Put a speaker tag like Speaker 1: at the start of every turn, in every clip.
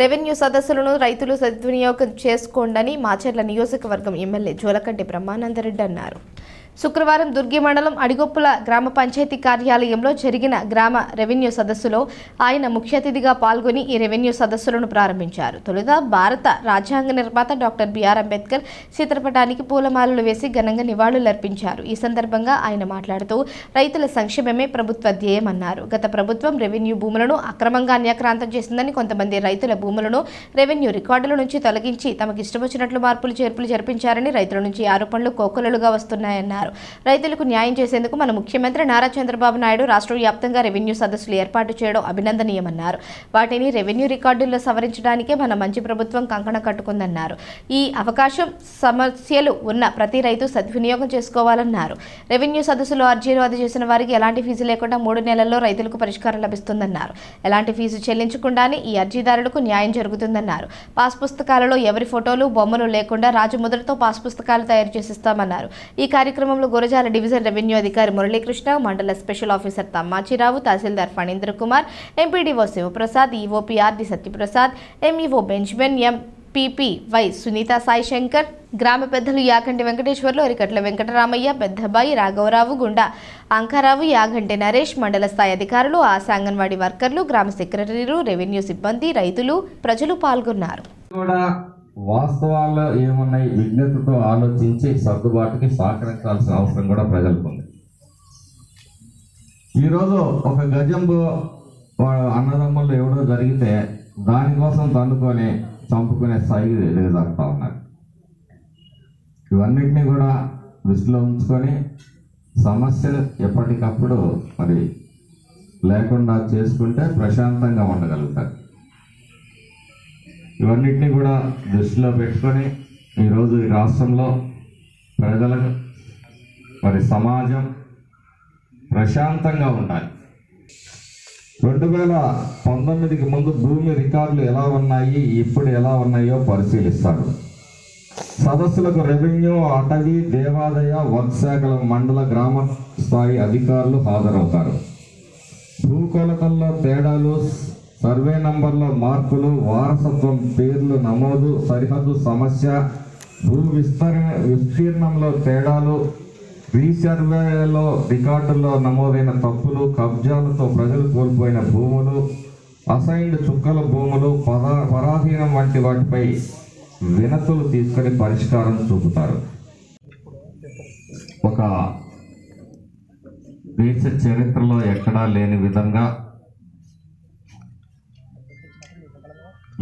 Speaker 1: Revenue సదస్సులను రైతులు సద్వినియోగం చేసుకోండని మాచర్ల నియోజకవర్గం ఎమ్మెల్యే జోలకంటి బ్రహ్మానందరెడ్డి అన్నారు. శుక్రవారం దుర్గి మండలం అడిగొప్పుల గ్రామ పంచాయతీ కార్యాలయంలో జరిగిన గ్రామ రెవెన్యూ సదస్సులో ఆయన ముఖ్య అతిథిగా పాల్గొని ఈ రెవెన్యూ సదస్సులను ప్రారంభించారు. తొలుత భారత రాజ్యాంగ నిర్మాత డాక్టర్ బిఆర్ అంబేద్కర్ చిత్రపటానికి పూలమాలలు వేసి ఘనంగా నివాళులర్పించారు ఈ సందర్భంగా ఆయన మాట్లాడుతూ రైతుల సంక్షేమమే ప్రభుత్వ ధ్యేయమన్నారు. గత ప్రభుత్వం రెవెన్యూ భూములను అక్రమంగా అన్యాక్రాంతం చేసిందని కొంతమంది రైతుల భూములను రెవెన్యూ రికార్డుల నుంచి తొలగించి తమకిష్టమొచ్చినట్లు మార్పులు చేర్పులు జరిపించారని రైతుల నుంచి ఆరోపణలు కోకొలలుగా వస్తున్నాయన్నారు. రైతులకు న్యాయం చేసేందుకు మన ముఖ్యమంత్రి నారా చంద్రబాబు నాయుడు రాష్ట్ర వ్యాప్తంగా రెవెన్యూ సదస్సులు ఏర్పాటు చేయడం అభినందనీయమన్నారు. వాటిని రెవెన్యూ రికార్డుల్లో సవరించడానికే మన మంచి ప్రభుత్వం కంకణ కట్టుకుందన్నారు. ఈ అవకాశం సమస్యలు ఉన్న ప్రతి రైతు సద్వినియోగం చేసుకోవాలన్నారు. రెవెన్యూ సదస్సులో అర్జీలు అందజేసిన వారికి ఎలాంటి ఫీజు లేకుండా మూడు నెలల్లో రైతులకు పరిష్కారం లభిస్తుందన్నారు. ఎలాంటి ఫీజు చెల్లించకుండానే ఈ అర్జీదారులకు న్యాయం జరుగుతుందన్నారు. పాస్ పుస్తకాలలో ఎవరి ఫోటోలు బొమ్మలు లేకుండా రాజు ముద్రతో పాస్ పుస్తకాలు తయారు చేసిస్తామన్నారు. ఈ కార్యక్రమంలో గురజాల డివిజన్ రెవెన్యూ అధికారి మురళీకృష్ణ మండల special officer Thammachirao tahsildar Phanindra Kumar MPDO Sivaprasad EOPRD Satyaprasad MEO Benjamin M PP Y Sunitha Sai Shankar గ్రామ పెద్దలు యాగంటి వెంకటేశ్వర్లు అరికట్ల వెంకటరామయ్య పెద్దబాయి రాఘవరావు గుండా అంకారావు యాగంటి నరేష్ మండల స్థాయి అధికారులు ఆశా అంగన్వాడీ వర్కర్లు గ్రామ సెక్రటరీలు రెవెన్యూ సిబ్బంది రైతులు ప్రజలు పాల్గొన్నారు.
Speaker 2: వాస్తవాల్లో ఏమున్నాయి? విజ్ఞతతో ఆలోచించి సర్దుబాటుకి సహకరించాల్సిన అవసరం కూడా ప్రజలకు ఉంది. ఈరోజు ఒక గజంబు అన్నదమ్ములు ఎవడో జరిగితే దానికోసం తండుకొని చంపుకునే స్థాయికి దిగజారుతా ఉన్నారు. ఇవన్నిటినీ కూడా దృష్టిలో ఉంచుకొని సమస్యలు ఎప్పటికప్పుడు మరి లేకుండా చేసుకుంటే ప్రశాంతంగా ఉండగలుగుతారు. ఇవన్నిటిని కూడా దృష్టిలో పెట్టుకొని ఈరోజు ఈ రాష్ట్రంలో ప్రజలకు మరి సమాజం ప్రశాంతంగా ఉండాలి. రెండు వేల పంతొమ్మిదికి ముందు భూమి రికార్డులు ఎలా ఉన్నాయి ఇప్పుడు ఎలా ఉన్నాయో పరిశీలిస్తారు సదస్సులకు రెవెన్యూ అటవీ దేవాదాయ వర్క్ మండల గ్రామ స్థాయి అధికారులు హాజరవుతారు. భూకొలతల్లో తేడాలు సర్వే నంబర్లో మార్పులు వారసత్వం పేర్లు నమోదు సరిహద్దు సమస్య భూ విస్తరణ విస్తీర్ణంలో తేడాలు రీసర్వేలో రికార్డుల్లో నమోదైన తప్పులు కబ్జాలతో ప్రజలు కోల్పోయిన భూములు అసైన్డ్ చుక్కల భూములు పదా పరాధీనం వంటి వాటిపై వినతులు తీసుకొని పరిష్కారం చూపుతారు. ఒక దేశ చరిత్రలో ఎక్కడా లేని విధంగా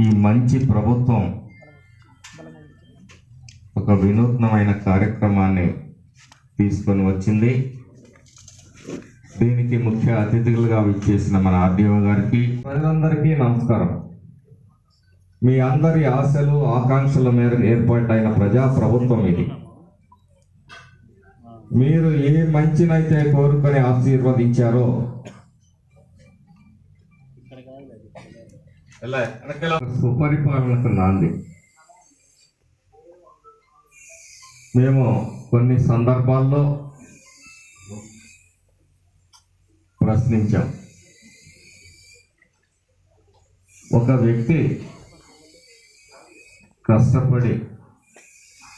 Speaker 2: ఈ మంచి ప్రభుత్వం ఒక వినూత్నమైన కార్యక్రమాన్ని తీసుకొని వచ్చింది. దీనికి ముఖ్య అతిథులుగా విచ్చేసిన మన ఆర్డీఓ గారికి ప్రజలందరికీ నమస్కారం. మీ అందరి ఆశలు ఆకాంక్షల మేర ఏర్పాటైన ప్రజా ప్రభుత్వం ఇది. మీరు ఏ మంచినైతే కోరుకొని ఆశీర్వదించారో సుపరిపాలనకు నాంది. మేము కొన్ని సందర్భాల్లో ప్రశ్నించాం. ఒక వ్యక్తి కష్టపడి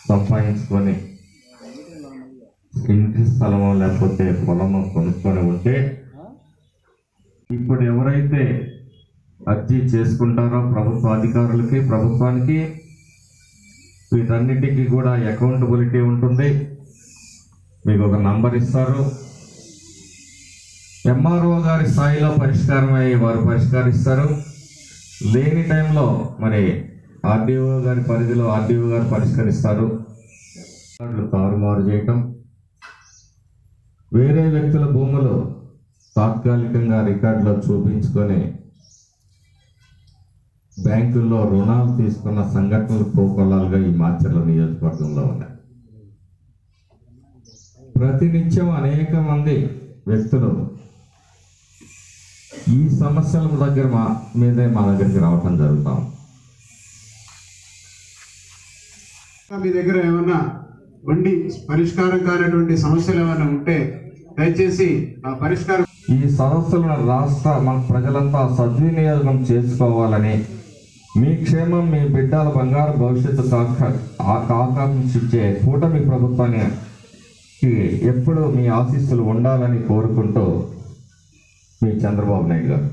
Speaker 2: సంపాదించుకొని ఇంటి స్థలమో లేకపోతే పొలమో కొనుక్కొని ఉంటే ఇప్పుడు ఎవరైతే అర్జీ చేసుకుంటారా ప్రభుత్వ అధికారులకి ప్రభుత్వానికి? వీటన్నిటికీ కూడా అకౌంటబిలిటీ ఉంటుంది. మీకు ఒక నంబర్ ఇస్తారు. ఎంఆర్ఓ గారి స్థాయిలో పరిష్కారం అయ్యి వారు పరిష్కరిస్తారు. లేని టైంలో మరి ఆర్డీఓ గారి పరిధిలో ఆర్డీఓ గారు పరిష్కరిస్తారు. తారుమారు చేయటం. వేరే వ్యక్తుల భూములు తాత్కాలికంగా రికార్డులో చూపించుకొని బ్యాంకుల్లో రుణాలు తీసుకున్న సంఘటనలు కోకొల్లాలుగా ఈ మాచర్ల నియోజకవర్గంలో ఉన్నాయి. ప్రతినిత్యం అనేక మంది వ్యక్తులు ఈ సమస్యల దగ్గర మా మీదే మా దగ్గరికి రావటం జరుగుతాం
Speaker 3: మీ దగ్గర ఏమన్నా ఉండి పరిష్కారం కానటువంటి సమస్యలు ఏమైనా ఉంటే దయచేసి ఆ పరిష్కారం
Speaker 2: ఈ సదస్సులను రాష్ట్ర మన ప్రజలంతా సద్వినియోగం చేసుకోవాలని మీ క్షేమం మీ బిడ్డల బంగారు భవిష్యత్తు ఆ- ఆకాంక్షించే కూటమి ప్రభుత్వానికి ఎప్పుడు మీ ఆశీస్సులు ఉండాలని కోరుకుంటూ మీ చంద్రబాబు నాయుడు గారు.